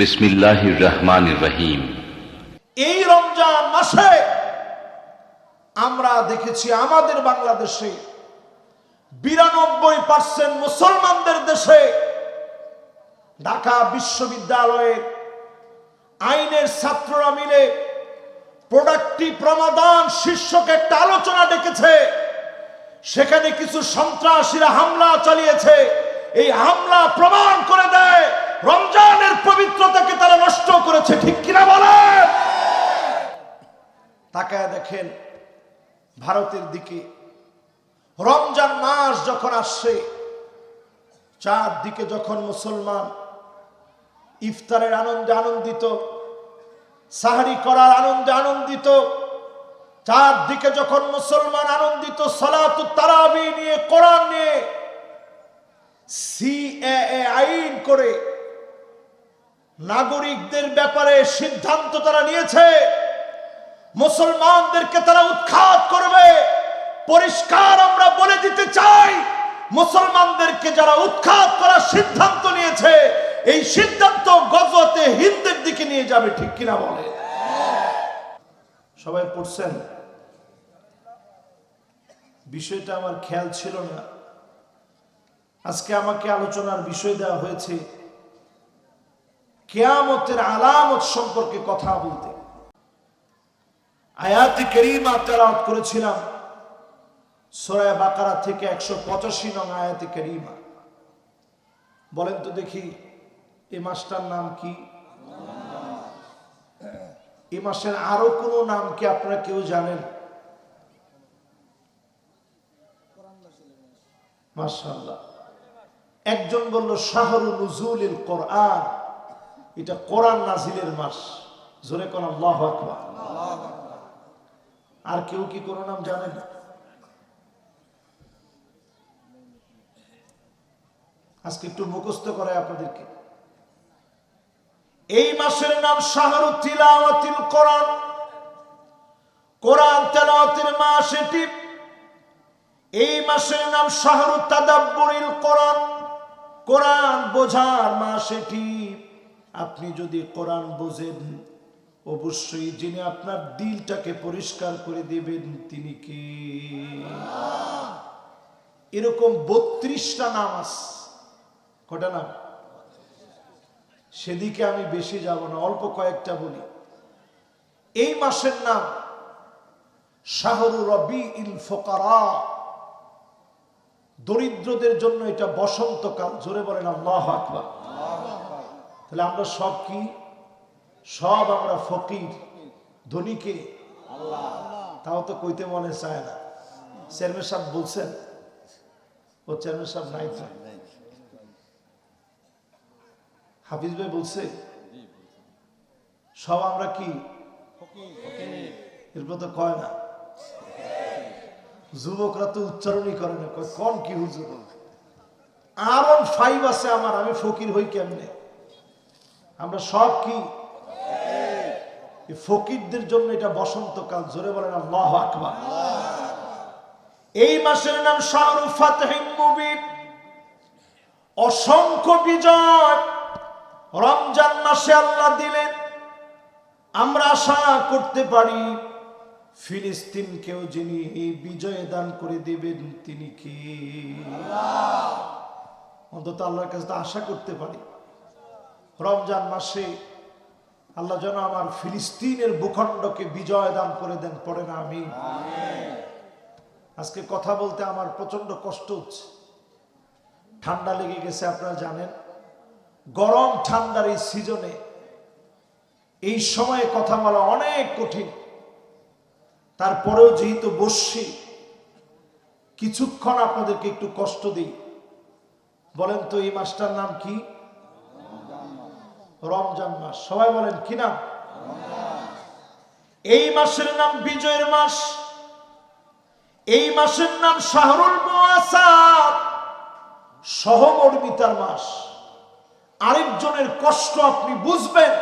বিসমিল্লাহির রহমানির রহিম। এই রমজান মাসে আমরা দেখেছি আমাদের বাংলাদেশে বিরানব্বই পার্সেন্ট মুসলমানদের দেশে ঢাকা বিশ্ববিদ্যালয়ের আইনের ছাত্ররা মিলে প্রোডাক্টিভ রমাদান শীর্ষক একটা আলোচনা ডেকেছে। সেখানে কিছু সন্ত্রাসীরা হামলা চালিয়েছে। এই হামলা প্রমাণ করে দেয় রমজানের পবিত্রতাকে তারা নষ্ট করেছে, ঠিক কিনা বলেন? তাকায় দেখেন, ভারতের দিকে রমজান মাস যখন আসছে, চারদিকে যখন মুসলমান ইফতারের আনন্দে আনন্দিত, সাহারি করার আনন্দে আনন্দিত, চারদিকে যখন মুসলমান আনন্দিত সালাতু তারাবি নিয়ে, কোরআন নিয়ে, সিএএ আইন করে নাগরিকদের ব্যাপারে সিদ্ধান্ত তারা নিয়েছে। মুসলমানদেরকে তারা উৎখাত করবে। পরিষ্কার আমরা বলে দিতে চাই, মুসলমানদেরকে যারা উৎখাত করার সিদ্ধান্ত নিয়েছে, এই সিদ্ধান্ত গজতে হিন্দের দিকে নিয়ে যাবে, ঠিক কিনা বলে? সবাই পড়ছেন? বিষয়টা আমার খেয়াল ছিল না। আজকে আমাকে আলোচনার বিষয় দেওয়া হয়েছে। কেয়ামতের আলামত সম্পর্কে কথা বলতে। আয়াতি করিমা তেলাওয়াত করেছিলাম। সোরায় বাকারা থেকে একশো পঁচাশি নং আয়াতি করিমা। বলেন তো দেখি, এ মাসটার নাম কি? এ মাসের আরও কোনো নাম কি আপনারা কেউ জানেন? মাশাআল্লাহ। একজন বলল শাহরু নুজুলিল কোরআন। এটা কোরআন নাজিলের মাস। জোরে কোন আল্লাহ আকবার। আর কেউ কি কোনো নাম জানেন আজকে একটু মুখস্থ করে আপনাদেরকে। এই মাসের নাম শাহরু তিলাওয়াতিল কোরআন। কোরআন তেলাওয়াতের মাস এটি। এই মাসের নাম শাহরু তাদাব্বুরিল কোরআন। কোরআন বোঝার মাস এটি। আপনি যদি কোরআন বোঝেন, অবশ্যই যিনি আপনার দিলটাকে পরিষ্কার করে দেবেন, তিনি কে? এরকম বত্রিশটা নাম আছে। কটা নাম? সেদিকে আমি বেশি যাব না, অল্প কয়েকটা বলি। এই মাসের নাম, শাহরু রবি ইল ফোকারা। দরিদ্রদের জন্য এটা বসন্তকাল, জোরে বলেন আল্লাহ আকবার। তাহলে আমরা সব কি? সব আমরা ফকির ধনীকে তাও তো কইতে মনে চায় না। চেয়ারম্যান সাহেব বলছেন, ও চেয়ারম্যান সাহেব নাই হাফিজ ভাই বলছে, সব আমরা কি? এরপর তো কয় না। যুবকরা তো উচ্চারণই করে না। কোন কি হুজুর? আর ফাইভ আছে আমার, আমি ফকির হই কেমনে? আমরা সব কি? এই ফকিরদের জন্য এটা বসন্তকাল, জোরে বলেন আল্লাহ আকবার। এই মাসের নাম শাহরু ফাতহিম মুবিন। অসংখ্য বিজয় রমজান মাসে আল্লাহ দিলেন। আমরা আশা করতে পারি ফিলিস্তিনকেও যিনি বিজয় দান করে দেবেন, তিনি কি? অন্তত আল্লাহর কাছে আশা করতে পারি। রমজান মাসে আল্লাহ যেন আমার ফিলিস্তিনের ভূখণ্ডকে বিজয় দান করে দেন, পড়ে না আমি। আজকে কথা বলতে আমার প্রচণ্ড কষ্ট হচ্ছে। ঠান্ডা লেগে গেছে, আপনারা জানেন। গরম, ঠান্ডার এই সিজনে এই সময়ে কথা বলা অনেক কঠিন। তারপরেও যেহেতু বসছি, কিছুক্ষণ আপনাদেরকে একটু কষ্ট দিই। বলেন তো, এই মাসটার নাম কি? রমজান মাস। সবাই বলেন, কি নাম? এই মাসের নাম বিজয়ের মাস। এই মাসের নাম শাহরুল সহমর্মিতার মাস। আরেকজনের কষ্ট আপনি বুঝবেন।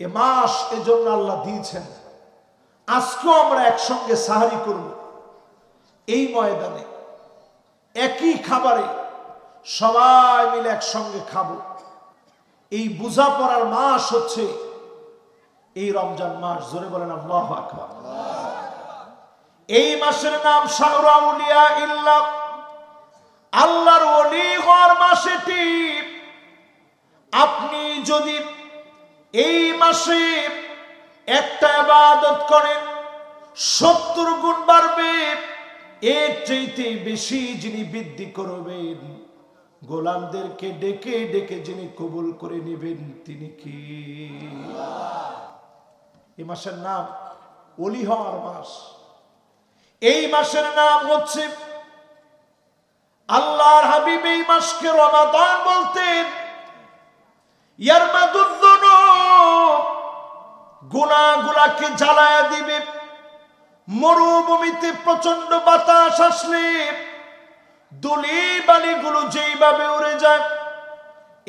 এ মাস এজন্য আল্লাহ দিয়েছেন। আজকেও আমরা একসঙ্গে সাহারি করব। এই ময়দানে একই খাবারে সবাই মিলে একসঙ্গে খাব। এই বুঝা পড়ার মাস হচ্ছে এই রমজান মাস, জোরে বলেন আল্লাহ আকবার। এই মাসের নাম শাহরাউলিয়া ইল্লা। আল্লাহর ওলি হওয়ার মাস আপনি যদি এই মাসে একটা ইবাদত করেন, সত্তর গুণ বাড়বে, এর চাইতে বেশি যিনি বৃদ্ধি করবেন। গোলামদেরকে ডেকে ডেকে যিনি কবুল করে নেবেন, তিনি কি? এই মাসের নাম অলি হওয়ার মাস। এই মাসের নাম হচ্ছে আল্লাহর হাবিব এই মাসকে রমাদান বলতেন। গুণাগুলাকে জ্বালায়া দিবে। মরুভূমিতে প্রচণ্ড বাতাস আসলে। দুলি বালিগুলো যেইভাবে উড়ে যায়,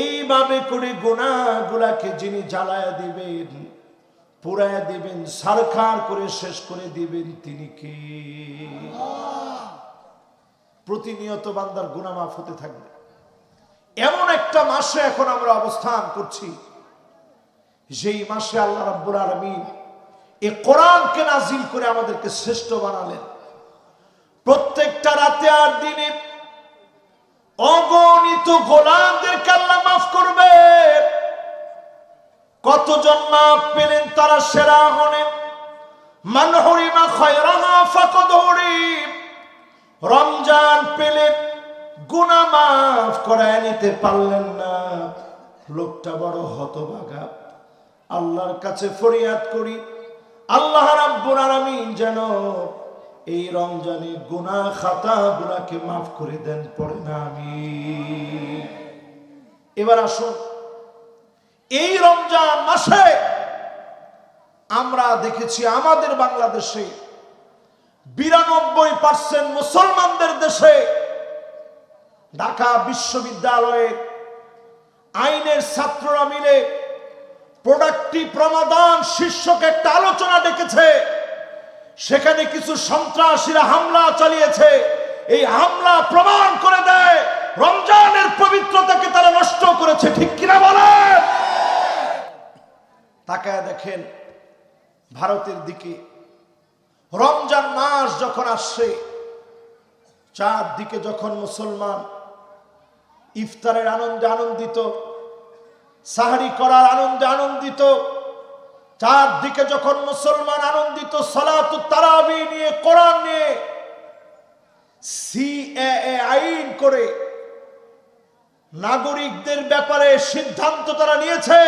এইভাবে করে গুণাগুলাকে যিনি জ্বালায়া দিবেন পুরায়া দিবেন, সারখার করে শেষ করে দিবেন তিনি কি? প্রতিনিয়ত বান্দার গুনামাফ হতে থাকবে। এমন একটা মাসে এখন আমরা অবস্থান করছি, যেই মাসে আল্লাহ রাব্বুল আলামিন এই কোরআনকে নাজিল করে আমাদেরকে শ্রেষ্ঠ বানালেন। প্রত্যেকটা রাতে আর দিনে অগণিত গোলামদেরকে আল্লাহ মাফ করবে। কতজন মাফ পেলেন তারা সেরা হলেন। মান হরিমা খয়রাহা ফাকদ হরিম। রমজান পেলেন গুনা মাফ করায় নিতে পারলেন না। লোকটা বড় হতভাগা। আল্লাহর কাছে ফরিয়াদ করি। আল্লাহ রাব্বুল আলামিন যেন এই রমজানে গুনাহ খাতা গুনাকে মাফ করে দেন পড়ে না আমি এবার আসুন, এই রমজান মাসে আমরা দেখেছি আমাদের বাংলাদেশে বিরানব্বই পার্সেন্ট মুসলমানদের দেশে ঢাকা বিশ্ববিদ্যালয়ে আইনের ছাত্ররা মিলে প্রোডাক্টিভ রমাদান শীর্ষক একটা আলোচনা ডেকেছে। সেখানে কিছু সন্ত্রাসীরা হামলা চালিয়েছে। এই হামলা প্রমাণ করে দেয়, রমজানের পবিত্রতাকে তারা নষ্ট করেছে। ঠিক কিনা বলে তাকায় দেখেন, ভারতের দিকে রমজান মাস যখন আসছে, চারদিকে যখন মুসলমান ইফতারের আনন্দে আনন্দিত, সাহারি করার আনন্দে আনন্দিত চারদিকে যখন মুসলমান আনন্দিত সলাতু তারাবি নিয়ে, কোরআন নিয়ে, সিএএ আইন করে নাগরিকদের ব্যাপারে সিদ্ধান্ত তারা নিয়েছে,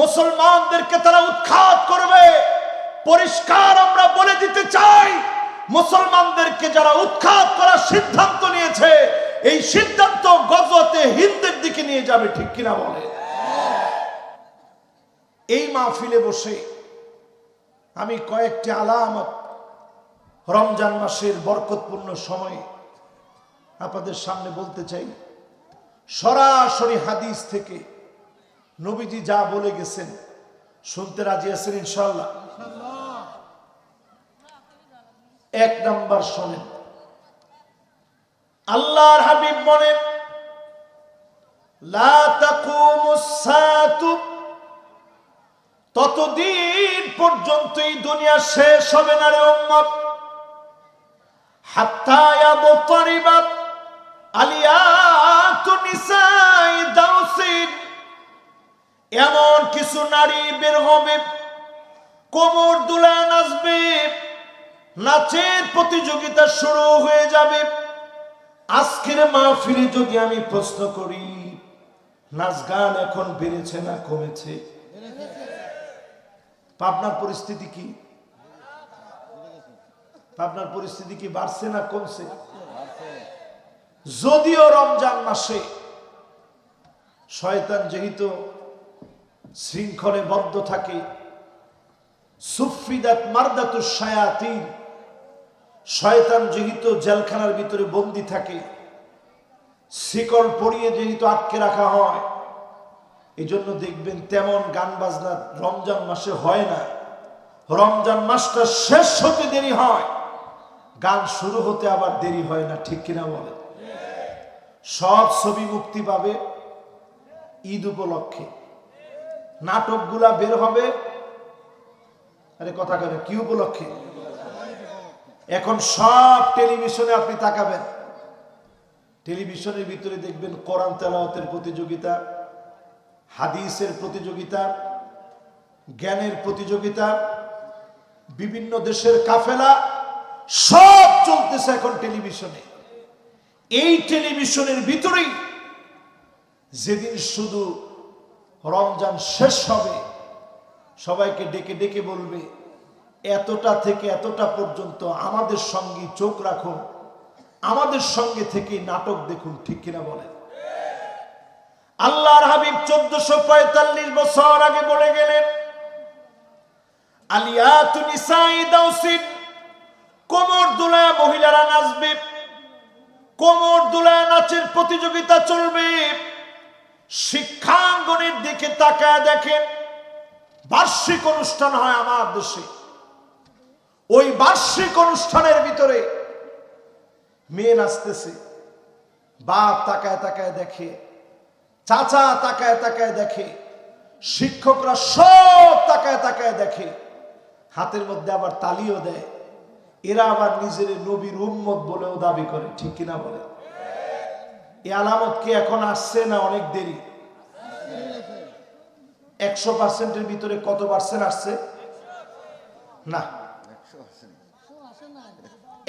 মুসলমানদেরকে তারা উৎখাত করবে। পরিষ্কার আমরা বলে দিতে চাই, মুসলমানদেরকে যারা উৎখাত করার সিদ্ধান্ত নিয়েছে, এই সিদ্ধান্ত গজতে হিন্দের দিকে নিয়ে যাবে, ঠিক কিনা বলে? এই মাহফিলে বসে আমি কয়েকটি আলামত রমজান মাসের বরকতপূর্ণ সময়ে আপনাদের সামনে বলতে চাই। সরাসরি হাদিস থেকে নবীজি যা বলে গেছেন, শুনতে রাজি আছেন ইনশাল্লাহ এক নাম্বার শোনেন। আল্লাহর হাবিব বলেন, লা তাকুমুস সাতু ততদিন পর্যন্ত এই দুনিয়া শেষ হবে না রে উম্মত। হাত্তা ইয়াবতারিবা আলিয়াতু নিসাই দাউসিন। এমন কিছু নারী বের হবে, কোমর দুলায় নাচবে, নাচের প্রতিযোগিতা শুরু হয়ে যাবে। আজকের মাহফিলে যদি আমি প্রশ্ন করি, নাচ গান এখন বেড়েছে না কমেছে? পাবনার পরিস্থিতি কি? পাবনার পরিস্থিতি কি বাড়ছে না কমছে? যদিও রমজান মাসে শয়তান যেহেতু শৃঙ্খলে বদ্ধ থাকে, সুফিদাত মারদাতুর শায়াতিন যেহেতু জেলখানার ভিতরে বন্দি থাকে শিকল পড়িয়ে যেহেতু আটকে রাখা হয় এই জন্য দেখবেন তেমন গান বাজনা রমজান মাসে হয় না। রমজান মাসটা শেষ হতে দেরি হয়। গান শুরু হতে আবার দেরি হয় না, ঠিক কিনা বলে সব ছবি মুক্তি পাবে ঈদ উপলক্ষে। নাটকগুলা বের হবে। আরে কথা কেন কি উপলক্ষে? এখন সব টেলিভিশনে আপনি তাকাবেন। টেলিভিশনের ভিতরে দেখবেন কোরআন তেলাওয়াতের প্রতিযোগিতা। হাদিসের প্রতিযোগিতা, জ্ঞানের প্রতিযোগিতা, বিভিন্ন দেশের কাফেলা, সব চলতেছে এখন টেলিভিশনে। এই টেলিভিশনের ভিতরেই যেদিন শুধু রমজান শেষ হবে, সবাইকে ডেকে ডেকে বলবে, এতটা থেকে এতটা পর্যন্ত আমাদের সঙ্গে চোখ রাখুন আমাদের সঙ্গে থেকে নাটক দেখুন, ঠিক কিনা বলেন? আল্লাহর হাবিব চোদ্দশো পঁয়তাল্লিশ বছর আগে বলে গেলেন মহিলারা কোমর নাচের প্রতিযোগিতা চলবে। শিক্ষাঙ্গনের দিকে দেখেন, বার্ষিক অনুষ্ঠান হয় আমার দেশে। ওই বার্ষিক অনুষ্ঠানের ভিতরে মেয়ে নাচতেছে, বাপ তাকায় তাকায় দেখে চাচা তাকায় তাকায় দেখে, শিক্ষকরা সব তাকায় তাকায় দেখে, হাতের মধ্যে আবার তালিও দেয়। এরা আবার নিজের নবীর উম্মত বলেও দাবি করে, ঠিক কিনা বলে? এ আলামত কি এখন আসছে না অনেক দেরি? একশো পার্সেন্টের ভিতরে কত পার্সেন্ট আসছে? না।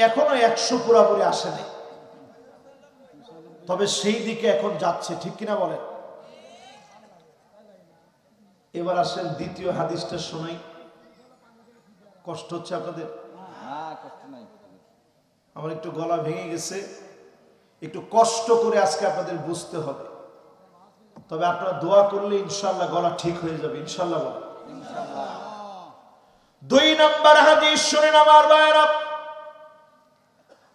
এখনও একশো পুরাপুরি আসে নাই। তবে সেই দিকে এখন যাচ্ছে, ঠিক কিনা বলেন এবার আসেন দ্বিতীয় হাদিসটা শোনাই। কষ্ট হচ্ছে আপনাদের? আমার একটু গলা ভেঙে গেছে। একটু কষ্ট করে আজকে আপনাদের বুঝতে হবে। তবে আপনারা দোয়া করলে ইনশাল্লাহ গলা ঠিক হয়ে যাবে ইনশাল্লাহ দুই নম্বর হাদিস শুনেন আমার ভাইয়েরা।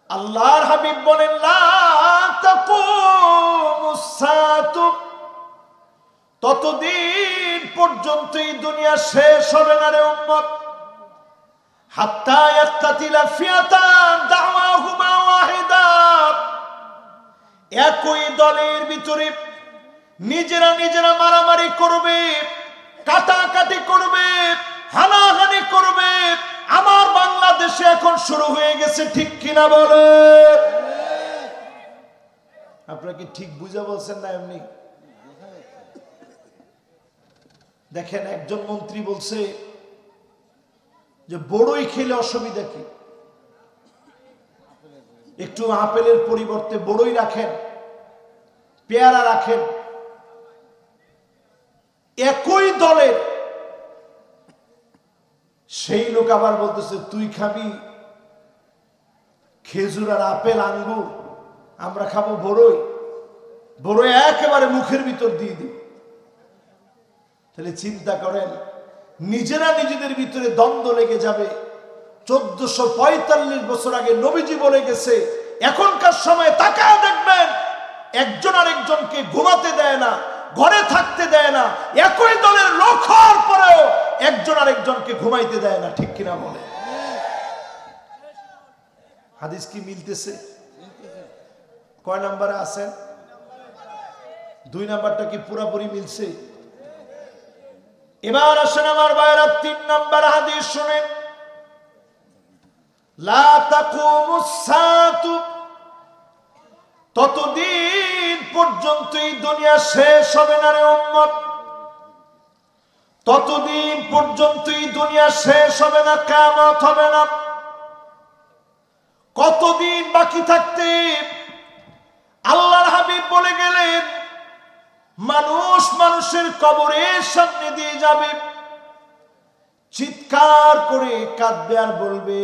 আল্লাহর হাবিব বলেন লা তাকুমুস সাতু ততদিন পর্যন্ত এই দুনিয়া শেষ হবে না রে উম্মত। একই দলের ভিতরে নিজেরা নিজেরা মারামারি করবে, কাটাকাটি করবে, হানাহানি করবে। আমার বাংলাদেশে এখন শুরু হয়ে গেছে, ঠিক কিনা বলে আপনাকে ঠিক বুঝে বলছেন না এমনি? দেখেন একজন মন্ত্রী বলছে যে বড়ই খেলে অসুবিধা কি? একটু আপেলের পরিবর্তে বড়ই রাখেন, পেয়ারা রাখেন। একই দলের সেই লোক আবার বলতেছে, তুই খাবি খেজুর আর আপেল, আঙ্গুর, আমরা খাব বড়ই। বড়ই একেবারে মুখের ভিতর দিয়ে দিই তাহলে চিন্তা করেন, নিজেরা নিজেদের ভিতরে দ্বন্দ্ব লেগে যাবে। চোদ্দশো পঁয়তাল্লিশ বছর আগে নবীজি বলে গেছে, এখনকার সময় তাকায় দেখবেন, একজন আরেকজনকে ঘুমাতে দেয় না, ঘরে থাকতে দেয় না, একই দলের লোক হওয়ার পরেও একজন আরেকজনকে ঘুমাইতে দেয় না, ঠিক কিনা বলে হাদিস কি মিলতেছে? কয় নাম্বারে আছেন? দুই নাম্বারটা কি পুরাপুরি মিলছে? এবার আসেন আমার বাইরা তিন নাম্বার হাদিস শুনেন। ততদিন পর্যন্ত এই দুনিয়া শেষ হবে না রে উম্মত। ততদিন পর্যন্ত এই দুনিয়া শেষ হবে না কামত হবে না। কতদিন বাকি থাকতে আল্লাহর হাবিব বলে গেলেন মানুষ মানুষের কবরের সামনে দিয়ে যাবে। চিৎকার করে কাঁদবে আর বলবে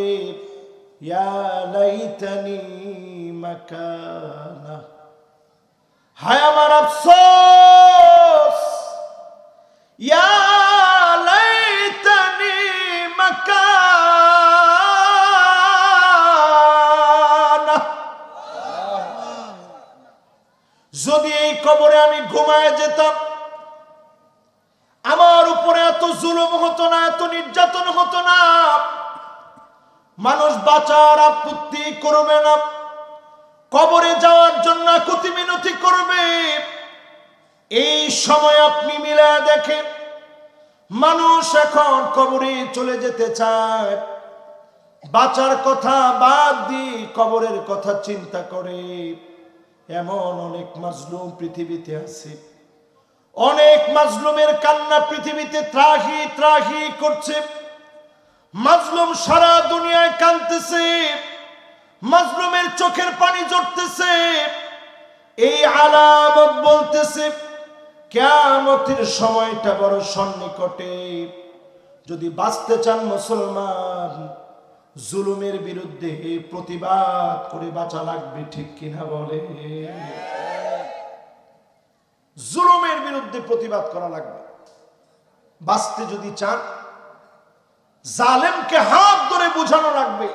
হায় আমার আফসোস! বাঁচার আপত্তি করবে না। কবরে যাওয়ার জন্য কুতি মিনতি করবে। এই সময় আপনি মিলা দেখেন, মানুষ এখন কবরে চলে যেতে চায়। বাঁচার কথা বাদ দিয়ে কবরের কথা চিন্তা করে। এমন অনেক মাজলুম পৃথিবীতে আছে। অনেক মাজলুমের কান্না পৃথিবীতে ত্রাহি ত্রাহি করছে। মাজলুম সারা দুনিয়ায় কাঁদতেছে, মাজলুমের চোখের পানি জড়তেছে। এই আলামত বলতেছে, কেয়ামতের সময়টা বড় সন্নিকটে। যদি বাঁচতে চান মুসলমান, জুলুমের বিরুদ্ধে প্রতিবাদ করে বাঁচা লাগবে, ঠিক কিনা বলে? জুলুমের বিরুদ্ধে প্রতিবাদ করা লাগবে। বাঁচতে যদি চান জালেমকে হাত ধরে বুঝানো লাগবে।